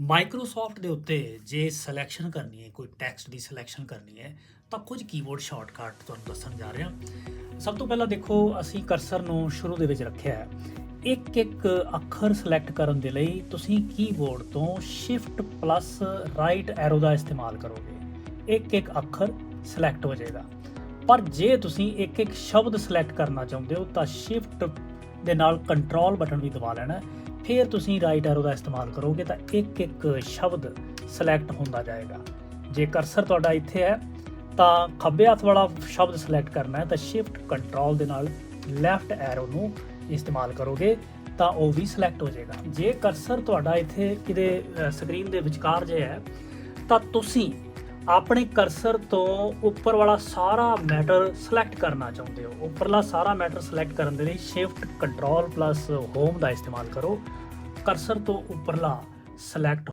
Microsoft ਦੇ ਉੱਤੇ ਜੇ ਸਿਲੈਕਸ਼ਨ ਕਰਨੀ ਹੈ, ਕੋਈ ਟੈਕਸਟ ਦੀ ਸਿਲੈਕਸ਼ਨ ਕਰਨੀ ਹੈ, ਤਾਂ ਕੁਝ ਕੀਬੋਰਡ ਸ਼ਾਰਟਕਟ ਤੁਹਾਨੂੰ ਦੱਸਣ ਜਾ ਰਿਹਾ। ਸਭ ਤੋਂ ਪਹਿਲਾਂ ਦੇਖੋ, ਅਸੀਂ ਕਰਸਰ ਨੂੰ ਸ਼ੁਰੂ ਦੇ ਵਿੱਚ ਰੱਖਿਆ ਹੈ। ਇੱਕ ਇੱਕ ਅੱਖਰ ਸਿਲੈਕਟ ਕਰਨ ਦੇ ਲਈ ਤੁਸੀਂ ਕੀਬੋਰਡ ਤੋਂ ਸ਼ਿਫਟ ਪਲੱਸ ਰਾਈਟ ਐਰੋ ਦਾ ਇਸਤੇਮਾਲ ਕਰੋਗੇ। ਇੱਕ ਇੱਕ ਅੱਖਰ ਸਿਲੈਕਟ ਹੋ ਜਾਏਗਾ। ਪਰ ਜੇ ਤੁਸੀਂ ਇੱਕ ਇੱਕ ਸ਼ਬਦ ਸਿਲੈਕਟ ਕਰਨਾ ਚਾਹੁੰਦੇ ਹੋ, ਤਾਂ ਸ਼ਿਫਟ ਦੇ ਨਾਲ ਕੰਟਰੋਲ ਬਟਨ ਵੀ ਦਬਾ ਲੈਣਾ ਫਿਰ ਤੁਸੀਂ ਰਾਈਟ ਐਰੋ ਦਾ ਇਸਤੇਮਾਲ ਕਰੋਗੇ ਤਾਂ ਇੱਕ ਇੱਕ ਸ਼ਬਦ ਸਿਲੈਕਟ ਹੁੰਦਾ ਜਾਏਗਾ। ਜੇ ਕਰਸਰ ਤੁਹਾਡਾ ਇੱਥੇ ਹੈ, ਤਾਂ ਖੱਬੇ ਹੱਥ ਵਾਲਾ ਸ਼ਬਦ ਸਿਲੈਕਟ ਕਰਨਾ ਹੈ, ਤਾਂ ਸ਼ਿਫਟ ਕੰਟਰੋਲ ਦੇ ਨਾਲ ਲੈਫਟ ਐਰੋ ਨੂੰ ਇਸਤੇਮਾਲ ਕਰੋਗੇ, ਤਾਂ ਉਹ ਵੀ ਸਿਲੈਕਟ ਹੋ ਜਾਏਗਾ। ਜੇ ਕਰਸਰ ਤੁਹਾਡਾ ਇੱਥੇ ਕਿਤੇ ਸਕਰੀਨ ਦੇ ਵਿਚਕਾਰ ਜੇ ਹੈ, ਤਾਂ ਤੁਸੀਂ ਆਪਣੇ ਕਰਸਰ ਤੋਂ ਉੱਪਰ ਵਾਲਾ ਸਾਰਾ ਮੈਟਰ ਸਿਲੈਕਟ ਕਰਨਾ ਚਾਹੁੰਦੇ ਹੋ। ਉੱਪਰਲਾ ਸਾਰਾ ਮੈਟਰ ਸਿਲੈਕਟ ਕਰਨ ਦੇ ਲਈ ਸ਼ਿਫਟ ਕੰਟਰੋਲ ਪਲੱਸ ਹੋਮ ਦਾ ਇਸਤੇਮਾਲ ਕਰੋ। ਕਰਸਰ ਤੋਂ ਉੱਪਰਲਾ ਸਿਲੈਕਟ